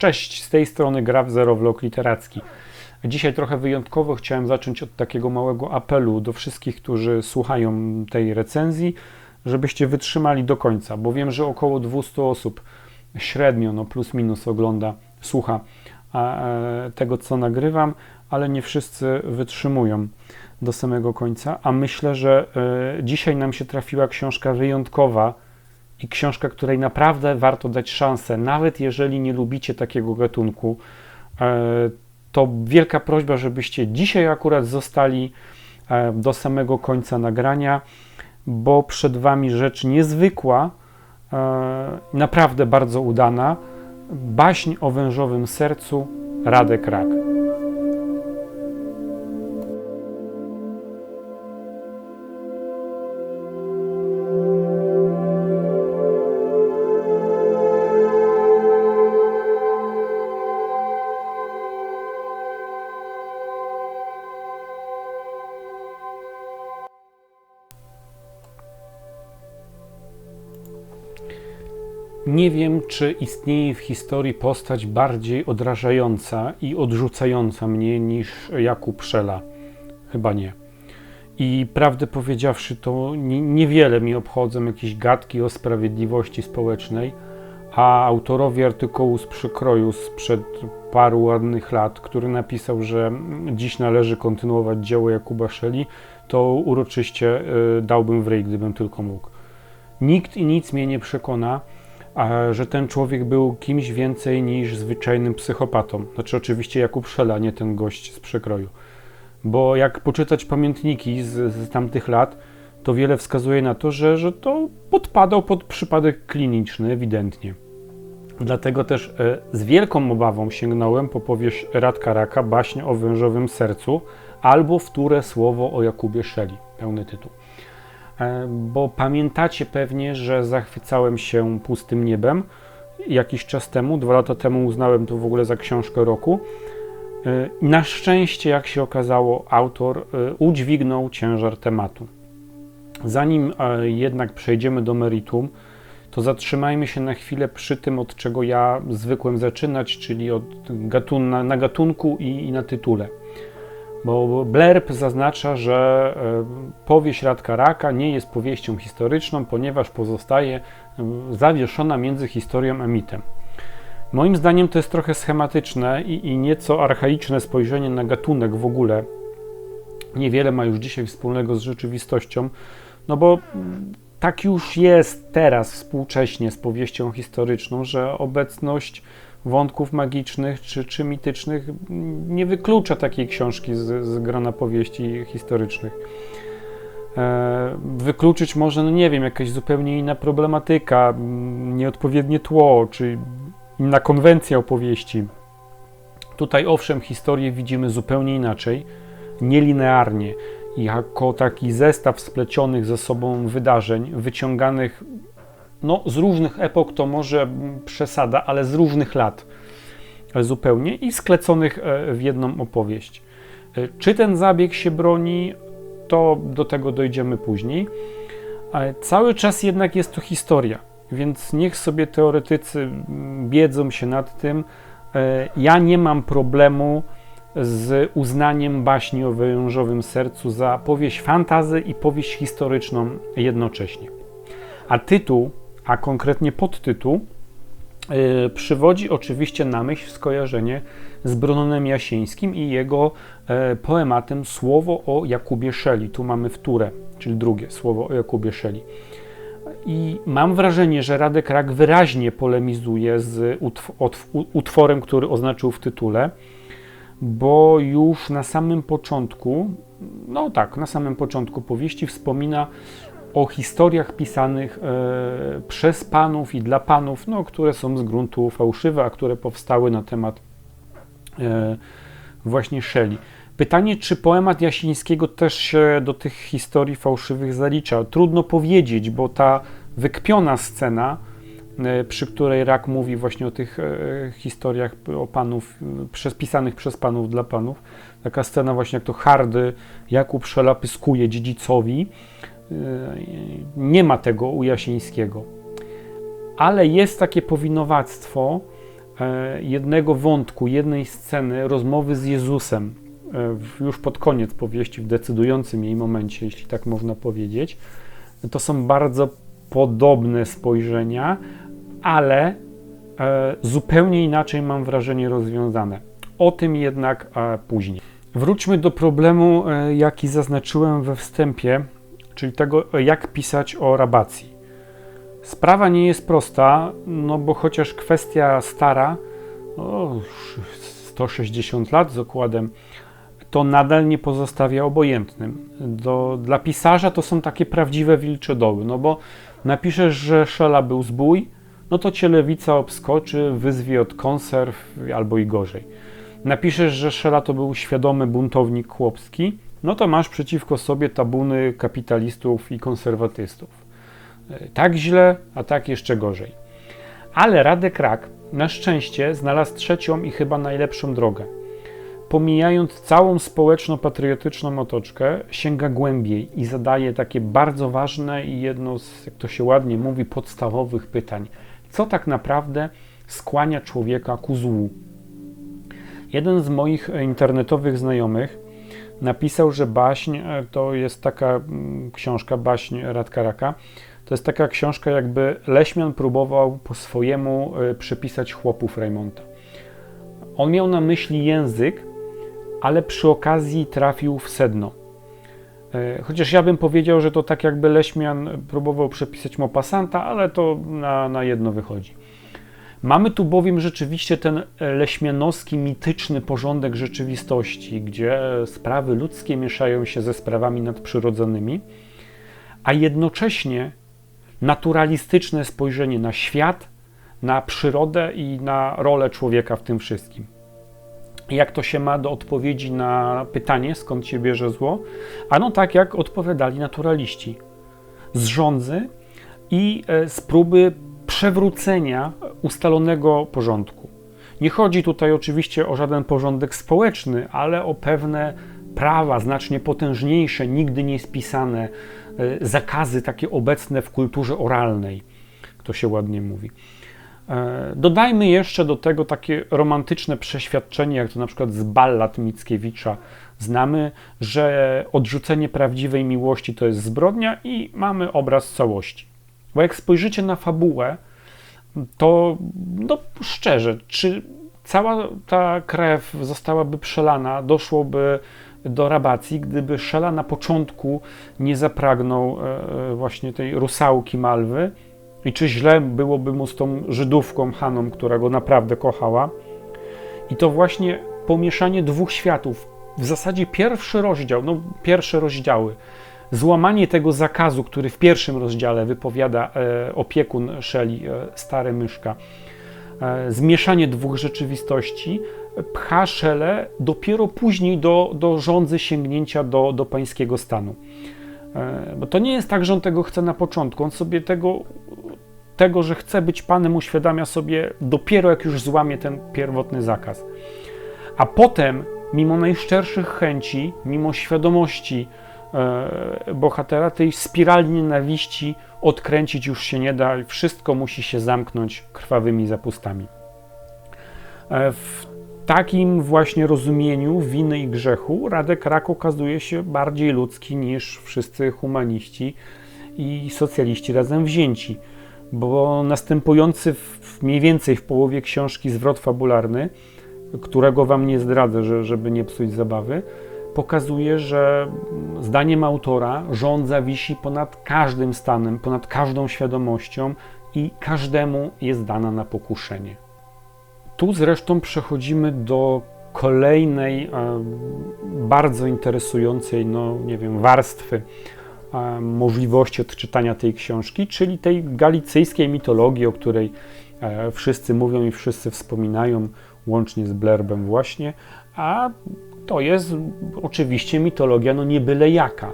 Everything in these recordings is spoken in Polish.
Cześć, z tej strony Graf Zero Vlog Literacki. Dzisiaj trochę wyjątkowo chciałem zacząć od takiego małego apelu do wszystkich, którzy słuchają tej recenzji, żebyście wytrzymali do końca, bo wiem, że około 200 osób średnio, no plus minus ogląda, słucha e, tego, co nagrywam, ale nie wszyscy wytrzymują do samego końca, a myślę, że e, dzisiaj nam się trafiła książka wyjątkowa, i książka, której naprawdę warto dać szansę, nawet jeżeli nie lubicie takiego gatunku, e, to wielka prośba, żebyście dzisiaj akurat zostali e, do samego końca nagrania, bo przed Wami rzecz niezwykła, e, naprawdę bardzo udana. Baśń o wężowym sercu Radek Rak. Nie wiem, czy istnieje w historii postać bardziej odrażająca i odrzucająca mnie niż Jakub Szela. Chyba nie. I prawdę powiedziawszy, to niewiele mi obchodzą jakieś gadki o sprawiedliwości społecznej, a autorowi artykułu z przykroju sprzed paru ładnych lat, który napisał, że dziś należy kontynuować dzieło Jakuba Szeli, to uroczyście y, dałbym w rej, gdybym tylko mógł. Nikt i nic mnie nie przekona, że ten człowiek był kimś więcej niż zwyczajnym psychopatą. Znaczy oczywiście Jakub Szela, nie ten gość z przekroju. Bo jak poczytać pamiętniki z, z tamtych lat, to wiele wskazuje na to, że, że to podpadał pod przypadek kliniczny ewidentnie. Dlatego też e, z wielką obawą sięgnąłem po powieść Radka Raka, baśń o wężowym sercu, albo wtóre słowo o Jakubie Szeli, pełny tytuł. E, bo pamiętacie pewnie, że zachwycałem się pustym niebem jakiś czas temu, dwa lata temu uznałem to w ogóle za książkę roku. E, na szczęście, jak się okazało, autor e, udźwignął ciężar tematu. Zanim jednak przejdziemy do meritum, to zatrzymajmy się na chwilę przy tym, od czego ja zwykłem zaczynać, czyli od gatun na, gatunku i, i na tytule. Bo Blerp zaznacza, że e, powieść Radka Raka nie jest powieścią historyczną, ponieważ pozostaje zawieszona między historią a mitem. Moim zdaniem to jest trochę schematyczne i, i nieco archaiczne spojrzenie na gatunek w ogóle. Niewiele ma już dzisiaj wspólnego z rzeczywistością, no bo tak już jest teraz współcześnie z powieścią historyczną, że obecność wątków magicznych czy, czy mitycznych nie wyklucza takiej książki z, z grona powieści historycznych. E, wykluczyć może, no nie wiem, jakaś zupełnie inna problematyka, nieodpowiednie tło, czy inna konwencja opowieści. Tutaj owszem, historię widzimy zupełnie inaczej, nielinearnie, jako taki zestaw splecionych ze sobą wydarzeń, wyciąganych no, z różnych epok to może przesada, ale z różnych lat zupełnie i skleconych e, w jedną opowieść. E, czy ten zabieg się broni, to do tego dojdziemy później. Ale cały czas jednak jest to historia, więc niech sobie teoretycy biedzą się nad tym. E, ja nie mam problemu z uznaniem baśni o wężowym sercu za powieść fantazy i powieść historyczną jednocześnie. A tytuł a konkretnie podtytuł, yy, przywodzi oczywiście na myśl skojarzenie z Brunonem Jasińskim i jego yy, poematem Słowo o Jakubie Szeli. Tu mamy wtórę, czyli drugie słowo o Jakubie Szeli. I mam wrażenie, że Radek Rak wyraźnie polemizuje z utworem, który oznaczył w tytule, bo już na samym początku, no tak, na samym początku powieści wspomina o historiach pisanych e, przez panów i dla panów, no, które są z gruntu fałszywe, a które powstały na temat e, właśnie Szeli. Pytanie, czy poemat Jasińskiego też się do tych historii fałszywych zalicza? Trudno powiedzieć, bo ta wykpiona scena, e, przy której Rak mówi właśnie o tych e, historiach o panów, przez, pisanych przez panów dla panów, taka scena właśnie jak to hardy Jakub Szela pyskuje dziedzicowi, nie ma tego u Jasińskiego. Ale jest takie powinowactwo, e, jednego wątku, jednej sceny rozmowy z Jezusem, e, już pod koniec powieści, w decydującym jej momencie, jeśli tak można powiedzieć. To są bardzo podobne spojrzenia, ale zupełnie inaczej mam wrażenie rozwiązane. O tym jednak później. Wróćmy do problemu, jaki zaznaczyłem we wstępie, czyli tego, jak pisać o rabacji. Sprawa nie jest prosta, no bo chociaż kwestia stara, o, 160 lat z okładem, to nadal nie pozostawia obojętnym. Do, dla pisarza to są takie prawdziwe wilcze doły, no bo napiszesz, że Szela był zbój, no to cię lewica obskoczy, wyzwie od konserw albo i gorzej. Napiszesz, że Szela to był świadomy buntownik chłopski, no to masz przeciwko sobie tabuny kapitalistów i konserwatystów. E, tak źle, a tak jeszcze gorzej. Ale Radek Rak na szczęście znalazł trzecią i chyba najlepszą drogę. Pomijając całą społeczno-patriotyczną otoczkę, sięga głębiej i zadaje takie bardzo ważne i jedno z, jak to się ładnie mówi, podstawowych pytań. Co tak naprawdę skłania człowieka ku złu? Jeden z moich internetowych znajomych napisał, że baśń e, to jest taka mm, książka, baśń Radka Raka, to jest taka książka, jakby Leśmian próbował po swojemu e, przepisać chłopów Raymonta. On miał na myśli język, ale przy okazji trafił w sedno. E, chociaż ja bym powiedział, że to tak jakby Leśmian próbował przepisać Mopasanta, ale to na, na jedno wychodzi. Mamy tu bowiem rzeczywiście ten leśmianowski, mityczny porządek rzeczywistości, gdzie sprawy ludzkie mieszają się ze sprawami nadprzyrodzonymi, a jednocześnie naturalistyczne spojrzenie na świat, na przyrodę i na rolę człowieka w tym wszystkim. Jak to się ma do odpowiedzi na pytanie, skąd się bierze zło? Ano tak, jak odpowiadali naturaliści. Z rządzy i e, z próby przewrócenia ustalonego porządku. Nie chodzi tutaj oczywiście o żaden porządek społeczny, ale o pewne prawa znacznie potężniejsze, nigdy nie spisane, e, zakazy takie obecne w kulturze oralnej, to się ładnie mówi. E, dodajmy jeszcze do tego takie romantyczne przeświadczenie, jak to na przykład z ballad Mickiewicza znamy, że odrzucenie prawdziwej miłości to jest zbrodnia i mamy obraz całości. Bo jak spojrzycie na fabułę, to no szczerze, czy cała ta krew zostałaby przelana, doszłoby do rabacji, gdyby Szela na początku nie zapragnął e, e, właśnie tej rusałki Malwy i czy źle byłoby mu z tą Żydówką Haną, która go naprawdę kochała. I to właśnie pomieszanie dwóch światów, w zasadzie pierwszy rozdział, no pierwsze rozdziały, złamanie tego zakazu, który w pierwszym rozdziale wypowiada e, opiekun Szeli, e, stary myszka, e, zmieszanie dwóch rzeczywistości pcha Szelę dopiero później do, do rządzy sięgnięcia do, do pańskiego stanu. Bo to nie jest tak, że on tego chce na początku, on sobie tego, tego, że chce być Panem, uświadamia sobie dopiero jak już złamie ten pierwotny zakaz. A potem, mimo najszczerszych chęci, mimo świadomości, bohatera, tej spirali nienawiści odkręcić już się nie da, wszystko musi się zamknąć krwawymi zapustami. E, w takim właśnie rozumieniu winy i grzechu Radek Rak okazuje się bardziej ludzki niż wszyscy humaniści i socjaliści razem wzięci, bo następujący w, mniej więcej w połowie książki zwrot fabularny, którego wam nie zdradzę, żeby nie psuć zabawy, pokazuje, że zdaniem autora rządza wisi ponad każdym stanem, ponad każdą świadomością i każdemu jest dana na pokuszenie. Tu zresztą przechodzimy do kolejnej bardzo interesującej, no nie wiem, warstwy możliwości odczytania tej książki, czyli tej galicyjskiej mitologii, o której e, wszyscy mówią i wszyscy wspominają, łącznie z Blerbem właśnie, a to jest oczywiście mitologia no nie byle jaka.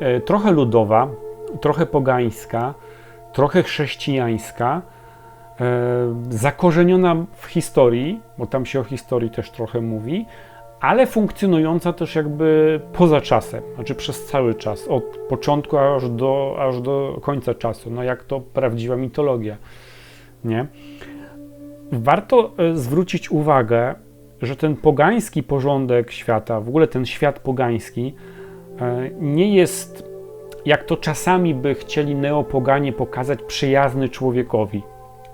E, trochę ludowa, trochę pogańska, trochę chrześcijańska, e, zakorzeniona w historii, bo tam się o historii też trochę mówi, ale funkcjonująca też jakby poza czasem, znaczy przez cały czas, od początku aż do, aż do końca czasu, no jak to prawdziwa mitologia, nie? warto e, zwrócić uwagę, że ten pogański porządek świata, w ogóle ten świat pogański, e, nie jest, jak to czasami by chcieli neopoganie pokazać, przyjazny człowiekowi.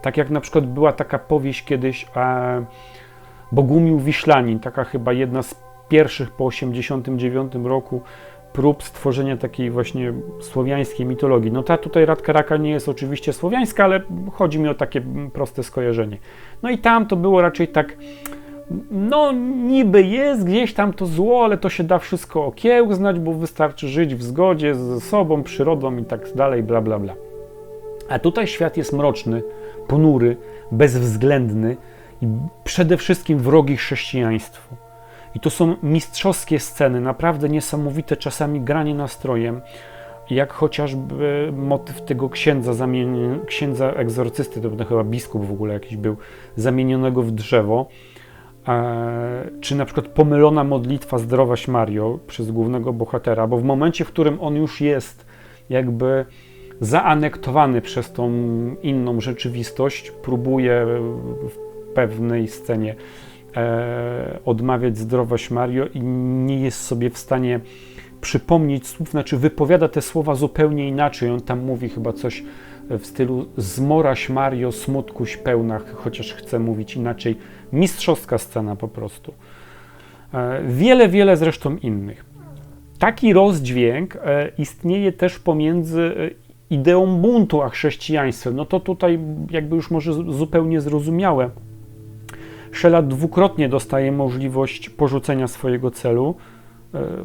Tak jak na przykład była taka powieść kiedyś e, Bogumił Wiślanin, taka chyba jedna z pierwszych po 1989 roku prób stworzenia takiej właśnie słowiańskiej mitologii. No ta tutaj Radka Raka nie jest oczywiście słowiańska, ale chodzi mi o takie proste skojarzenie. No i tam to było raczej tak, no niby jest gdzieś tam to zło, ale to się da wszystko okiełznać, bo wystarczy żyć w zgodzie ze sobą, przyrodą i tak dalej, bla bla bla. A tutaj świat jest mroczny, ponury, bezwzględny i przede wszystkim wrogi chrześcijaństwu. I to są mistrzowskie sceny, naprawdę niesamowite, czasami granie nastrojem, jak chociażby motyw tego księdza, księdza egzorcysty, to chyba biskup w ogóle jakiś był, zamienionego w drzewo, czy na przykład pomylona modlitwa Zdrowaś Mario przez głównego bohatera, bo w momencie, w którym on już jest jakby zaanektowany przez tą inną rzeczywistość, próbuje w pewnej scenie e, odmawiać zdrowość Mario i nie jest sobie w stanie przypomnieć słów, znaczy wypowiada te słowa zupełnie inaczej. On tam mówi chyba coś w stylu zmoraś Mario, smutkuś pełna, chociaż chce mówić inaczej. Mistrzowska scena po prostu. E, wiele, wiele zresztą innych. Taki rozdźwięk e, istnieje też pomiędzy e, ideą buntu a chrześcijaństwem. No to tutaj jakby już może zupełnie zrozumiałe Szelat dwukrotnie dostaje możliwość porzucenia swojego celu.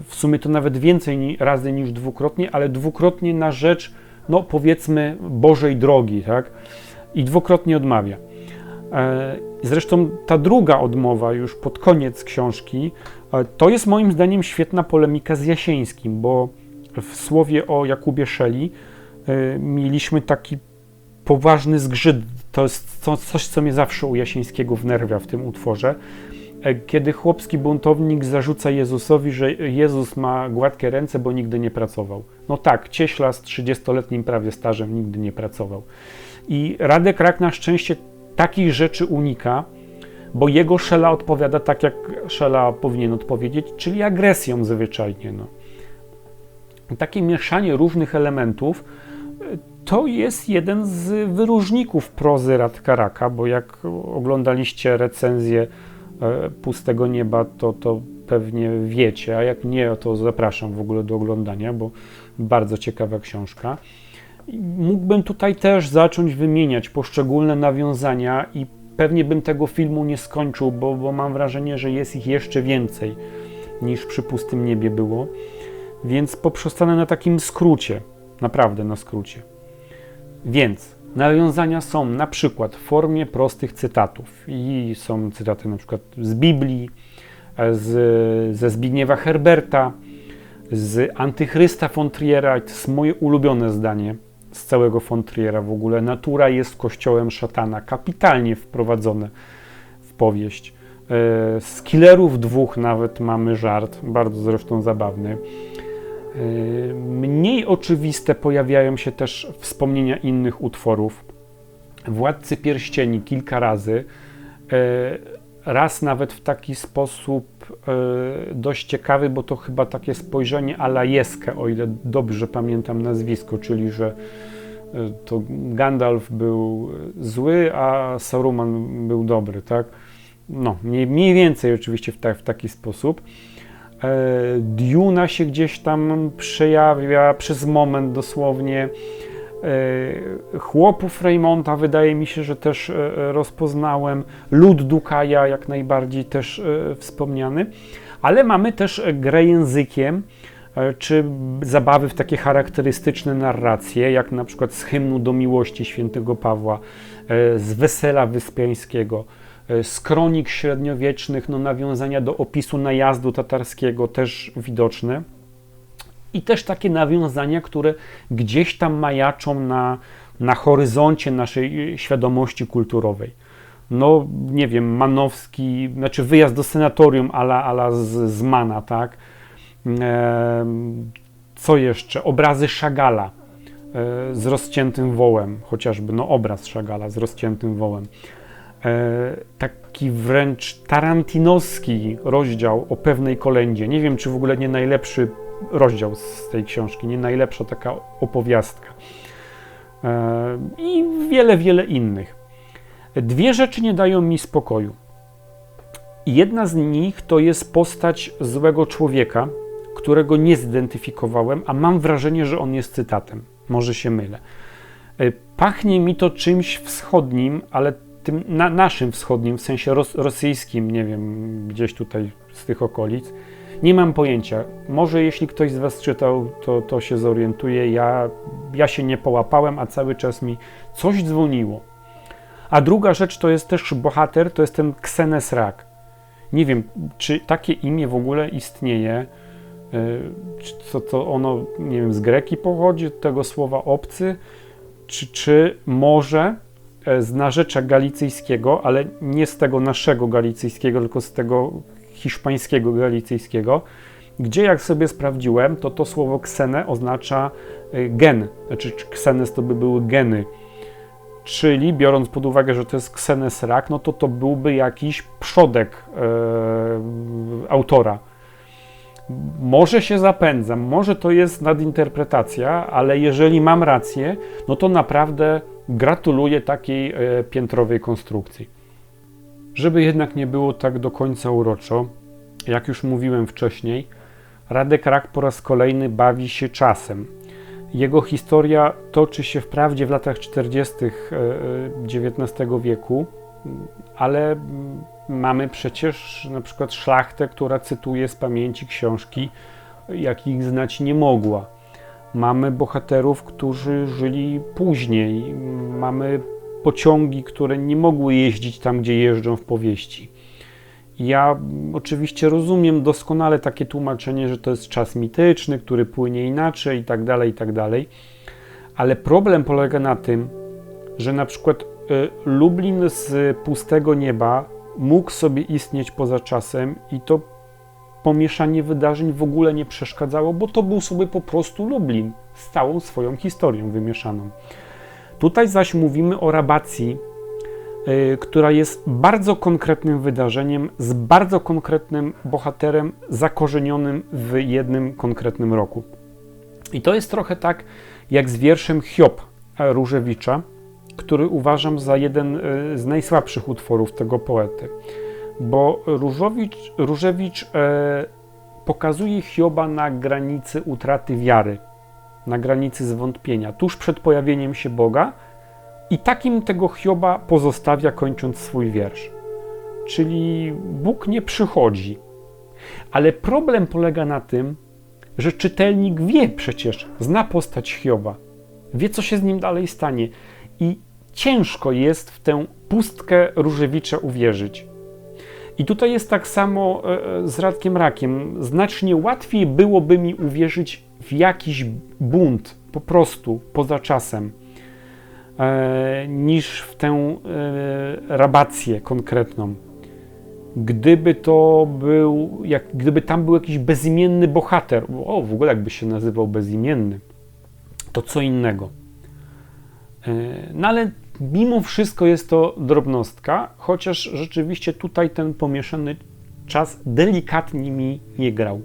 W sumie to nawet więcej razy niż dwukrotnie, ale dwukrotnie na rzecz, no powiedzmy, Bożej drogi, tak? I dwukrotnie odmawia. E, zresztą ta druga odmowa, już pod koniec książki, e, to jest moim zdaniem świetna polemika z Jasieńskim, bo w słowie o Jakubie Szeli mieliśmy taki poważny zgrzyt to jest coś, co mnie zawsze u Jasińskiego wnerwia w tym utworze. E, kiedy chłopski buntownik zarzuca Jezusowi, że Jezus ma gładkie ręce, bo nigdy nie pracował. No tak, cieśla z 30-letnim prawie stażem nigdy nie pracował. I Radek Rak na szczęście takich rzeczy unika, bo jego szela odpowiada tak, jak szela powinien odpowiedzieć, czyli agresją zwyczajnie. No. Takie mieszanie różnych elementów to jest jeden z wyróżników prozy Radka Raka, bo jak oglądaliście recenzję e, Pustego Nieba, to, to pewnie wiecie, a jak nie, to zapraszam w ogóle do oglądania, bo bardzo ciekawa książka. Mógłbym tutaj też zacząć wymieniać poszczególne nawiązania i pewnie bym tego filmu nie skończył, bo, bo mam wrażenie, że jest ich jeszcze więcej niż przy Pustym Niebie było. Więc poprzestanę na takim skrócie, naprawdę na skrócie. Więc nawiązania są na przykład w formie prostych cytatów i są cytaty na przykład z Biblii, z, ze Zbigniewa Herberta, z Antychrysta Fontriera. To jest moje ulubione zdanie z całego Fontriera w ogóle. Natura jest kościołem szatana. Kapitalnie wprowadzone w powieść. E, z killerów dwóch nawet mamy żart, bardzo zresztą zabawny. Yy, mniej oczywiste pojawiają się też wspomnienia innych utworów. Władcy Pierścieni kilka razy, yy, raz nawet w taki sposób yy, dość ciekawy, bo to chyba takie spojrzenie ala Jeskę, o ile dobrze pamiętam nazwisko, czyli że to Gandalf był zły, a Saruman był dobry, tak? No, mniej, więcej oczywiście w, ta, w taki sposób. E, Duna się gdzieś tam przejawia przez moment dosłownie. E, chłopów Raymonta wydaje mi się, że też e, rozpoznałem. Lud Dukaja jak najbardziej też wspomniany. Ale mamy też grę językiem, czy zabawy w takie charakterystyczne narracje, jak na przykład z hymnu do miłości świętego Pawła, z Wesela Wyspiańskiego, z kronik średniowiecznych, no, nawiązania do opisu najazdu tatarskiego też widoczne. I też takie nawiązania, które gdzieś tam majaczą na, na horyzoncie naszej świadomości kulturowej. No, nie wiem, Manowski, znaczy wyjazd do senatorium ala, ala z, z Mana, tak? E, co jeszcze? Obrazy Szagala e, z rozciętym wołem, chociażby, no obraz Szagala z rozciętym wołem. E, taki wręcz tarantinowski rozdział o pewnej kolędzie. Nie wiem, czy w ogóle nie najlepszy rozdział z tej książki, nie najlepsza taka opowiastka. E, I wiele, wiele innych. Dwie rzeczy nie dają mi spokoju. Jedna z nich to jest postać złego człowieka, którego nie zidentyfikowałem, a mam wrażenie, że on jest cytatem. Może się mylę. E, pachnie mi to czymś wschodnim, ale tym na, naszym wschodnim, w sensie ros, rosyjskim, nie wiem, gdzieś tutaj z tych okolic. Nie mam pojęcia. Może jeśli ktoś z Was czytał, to, to się zorientuje. Ja, ja się nie połapałem, a cały czas mi coś dzwoniło. A druga rzecz to jest też bohater, to jest ten Ksenes Rak. Nie wiem, czy takie imię w ogóle istnieje. Czy to, to ono, nie wiem, z greki pochodzi, od tego słowa obcy, czy, czy może e, z narzecza galicyjskiego, ale nie z tego naszego galicyjskiego, tylko z tego hiszpańskiego galicyjskiego, gdzie jak sobie sprawdziłem, to to słowo ksene oznacza e, gen, znaczy ksenes to by były geny, czyli biorąc pod uwagę, że to jest ksenes rak, no to to byłby jakiś przodek e, autora. Może się zapędzam, może to jest nadinterpretacja, ale jeżeli mam rację, no to naprawdę gratuluję takiej e, piętrowej konstrukcji. Żeby jednak nie było tak do końca uroczo, jak już mówiłem wcześniej, Radek Rak po raz kolejny bawi się czasem. Jego historia toczy się wprawdzie w latach 40. XIX e, wieku, ale mamy przecież na przykład szlachtę, która cytuje z pamięci książki, jakich znać nie mogła. Mamy bohaterów, którzy żyli później. Mamy pociągi, które nie mogły jeździć tam, gdzie jeżdżą w powieści. Ja oczywiście rozumiem doskonale takie tłumaczenie, że to jest czas mityczny, który płynie inaczej i tak dalej, i tak dalej. Ale problem polega na tym, że na przykład y, Lublin z pustego nieba mógł sobie istnieć poza czasem i to pomieszanie wydarzeń w ogóle nie przeszkadzało, bo to był sobie po prostu Lublin z całą swoją historią wymieszaną. Tutaj zaś mówimy o rabacji, yy, która jest bardzo konkretnym wydarzeniem z bardzo konkretnym bohaterem zakorzenionym w jednym konkretnym roku. I to jest trochę tak jak z wierszem Hiob Różewicza, który uważam za jeden e, z najsłabszych utworów tego poety. Bo Różowicz, Różewicz e, pokazuje Hioba na granicy utraty wiary, na granicy zwątpienia, tuż przed pojawieniem się Boga, i takim tego Hioba pozostawia, kończąc swój wiersz. Czyli Bóg nie przychodzi. Ale problem polega na tym, że czytelnik wie przecież, zna postać Hioba, wie, co się z nim dalej stanie. I ciężko jest w tę pustkę Różewicza uwierzyć. I tutaj jest tak samo e, e, z Radkiem Rakiem. Znacznie łatwiej byłoby mi uwierzyć w jakiś bunt, po prostu, poza czasem, e, niż w tę rabację konkretną. Gdyby to był, jak, gdyby tam był jakiś bezimienny bohater, o, w ogóle jakby się nazywał bezimienny, to co innego. No ale mimo wszystko jest to drobnostka, chociaż rzeczywiście tutaj ten pomieszany czas delikatnie mi nie grał.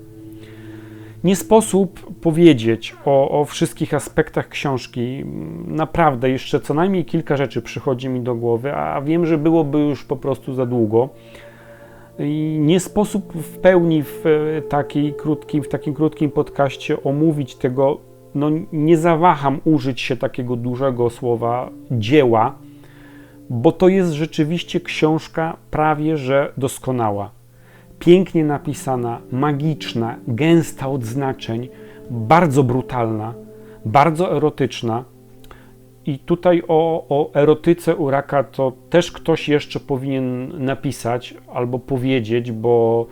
Nie sposób powiedzieć o, o, wszystkich aspektach książki. Naprawdę, jeszcze co najmniej kilka rzeczy przychodzi mi do głowy, a wiem, że byłoby już po prostu za długo. I nie sposób w pełni w, krótkim, w takim krótkim podcaście omówić tego no nie zawaham użyć się takiego dużego słowa dzieła, bo to jest rzeczywiście książka prawie że doskonała. Pięknie napisana, magiczna, gęsta od znaczeń, bardzo brutalna, bardzo erotyczna. I tutaj o, o erotyce Uraka to też ktoś jeszcze powinien napisać albo powiedzieć, bo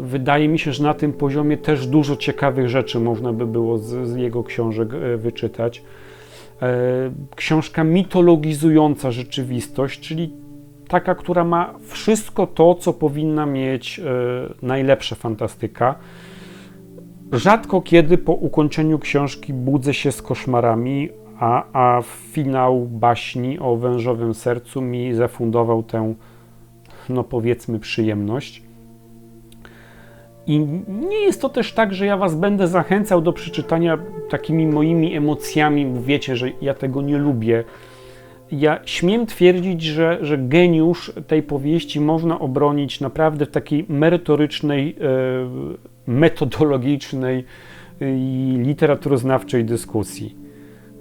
wydaje mi się, że na tym poziomie też dużo ciekawych rzeczy można by było z, z jego książek e, wyczytać. E, książka mitologizująca rzeczywistość, czyli taka, która ma wszystko to, co powinna mieć najlepsza fantastyka. Rzadko kiedy po ukończeniu książki budzę się z koszmarami, a, a finał baśni o wężowym sercu mi zafundował tę, no powiedzmy, przyjemność. I nie jest to też tak, że ja Was będę zachęcał do przeczytania takimi moimi emocjami. Wiecie, że ja tego nie lubię. Ja śmiem twierdzić, że, że geniusz tej powieści można obronić naprawdę w takiej merytorycznej, e, metodologicznej i literaturoznawczej dyskusji.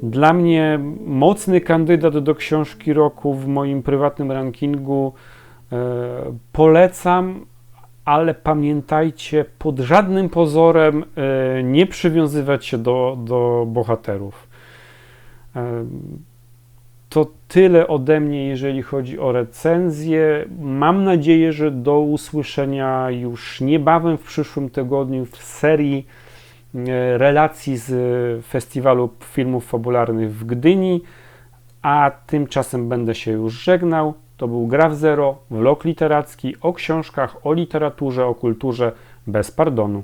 Dla mnie mocny kandydat do książki roku w moim prywatnym rankingu. E, polecam, ale pamiętajcie, pod żadnym pozorem e, nie przywiązywać się do, do bohaterów. E, to tyle ode mnie, jeżeli chodzi o recenzję. Mam nadzieję, że do usłyszenia już niebawem w przyszłym tygodniu w serii e, relacji z Festiwalu Filmów Fabularnych w Gdyni. A tymczasem będę się już żegnał. To był Graf Zero, vlog literacki o książkach, o literaturze, o kulturze bez pardonu.